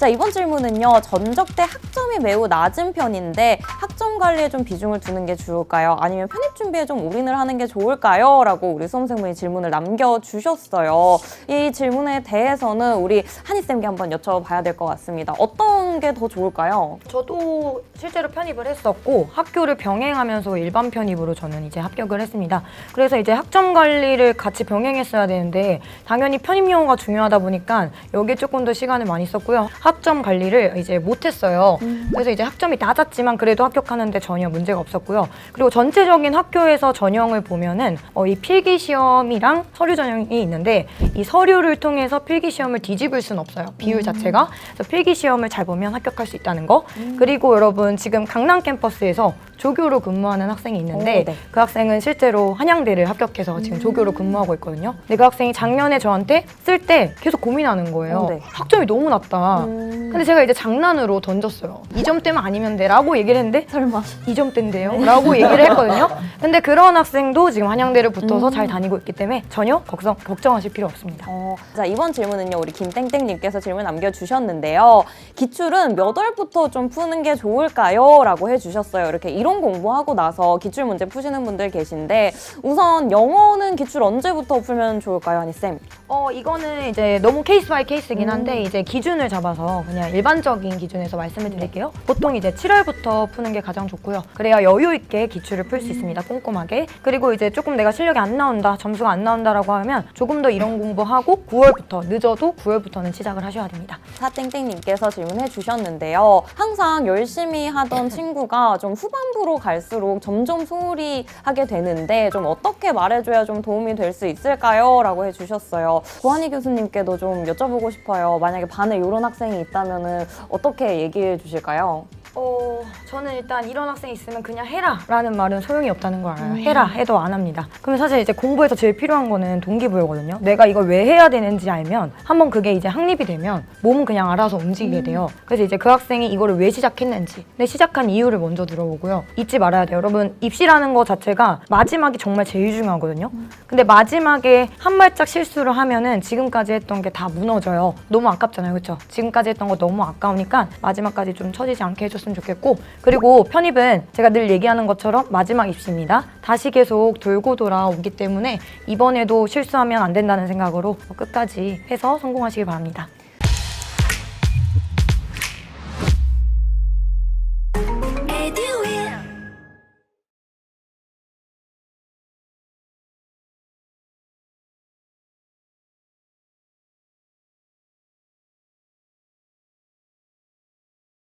자, 이번 질문은요. 전적대 학점이 매우 낮은 편인데 학점 관리에 좀 비중을 두는 게 좋을까요? 아니면 편입 준비에 좀 올인을 하는 게 좋을까요? 라고 우리 수험생분이 질문을 남겨주셨어요. 이 질문에 대해서는 우리 한희쌤께 한번 여쭤봐야 될 것 같습니다. 어떤 게 더 좋을까요? 저도 실제로 편입을 했었고 학교를 병행하면서 일반 편입으로 저는 이제 합격을 했습니다. 그래서 이제 학점 관리를 같이 병행했어야 되는데 당연히 편입 용어가 중요하다 보니까 여기에 조금 더 시간을 많이 썼고요. 학점 관리를 이제 못했어요. 그래서 이제 학점이 낮았지만 그래도 합격하는데 전혀 문제가 없었고요. 그리고 전체적인 학교에서 전형을 보면은 어, 이 필기 시험이랑 서류 전형이 있는데 이 서류를 통해서 필기 시험을 뒤집을 수는 없어요. 비율 자체가. 그래서 필기 시험을 잘 보면 합격할 수 있다는 거. 그리고 여러분 지금 강남 캠퍼스에서 조교로 근무하는 학생이 있는데 오, 네. 그 학생은 실제로 한양대를 합격해서 지금 조교로 근무하고 있거든요. 근데 그 학생이 작년에 저한테 쓸 때 계속 고민하는 거예요. 어, 네. 학점이 너무 낮다. 음. 근데 제가 이제 장난으로 던졌어요. 이 점대면 아니면 돼. 라고 얘기를 했는데 설마. 이 점대인데요? 라고 얘기를 했거든요. 근데 그런 학생도 지금 한양대를 붙어서 음. 잘 다니고 있기 때문에 전혀 걱정, 걱정하실 필요 없습니다. 어, 자 이번 질문은요 우리 김땡땡님께서 질문 남겨주셨는데요 기출은 몇 월부터 좀 푸는 게 좋을까요? 라고 해주셨어요 이렇게 이론 공부하고 나서 기출 문제 푸시는 분들 계신데 우선 영어는 기출 언제부터 풀면 좋을까요 한이쌤? 어, 이거는 이제 너무 케이스 바이 케이스긴 음. 한데 이제 기준을 잡아서 그냥 일반적인 기준에서 말씀을 드릴게요. 보통 이제 7월부터 푸는 게 가장 좋고요. 그래야 여유 있게 기출을 풀 수 있습니다. 꼼꼼하게. 그리고 이제 조금 내가 실력이 안 나온다, 점수가 안 나온다라고 하면 조금 더 이런 공부하고 9월부터 늦어도 9월부터는 시작을 하셔야 됩니다. 사땡땡님께서 질문해 주셨는데요 항상 열심히 하던 친구가 좀 후반부로 갈수록 점점 소홀히 하게 되는데 좀 어떻게 말해줘야 좀 도움이 될 수 있을까요? 라고 해주셨어요 고한희 교수님께도 좀 여쭤보고 싶어요 만약에 반에 이런 학생이 있다면 어떻게 얘기해 주실까요? 어, 저는 일단 이런 학생이 있으면 그냥 해라 라는 말은 소용이 없다는 걸 알아요. 해라 해도 안 합니다. 그러면 사실 이제 공부에서 제일 필요한 거는 동기부여거든요. 내가 이걸 왜 해야 되는지 알면 한번 그게 이제 확립이 되면 몸은 그냥 알아서 움직이게 돼요. 그래서 이제 그 학생이 이거를 왜 시작했는지 내 시작한 이유를 먼저 들어보고요. 잊지 말아야 돼요. 여러분 입시라는 거 자체가 마지막이 정말 제일 중요하거든요. 근데 마지막에 한 발짝 실수를 하면은 지금까지 했던 게 다 무너져요. 너무 아깝잖아요. 그렇죠? 지금까지 했던 거 너무 아까우니까 마지막까지 좀 처지지 않게 해 줬으면 좋겠고 그리고 편입은 제가 늘 얘기하는 것처럼 마지막 입시입니다. 다시 계속 돌고 돌아오기 때문에 이번에도 실수하면 안 된다는 생각으로 끝까지 해서 성공하시길 바랍니다.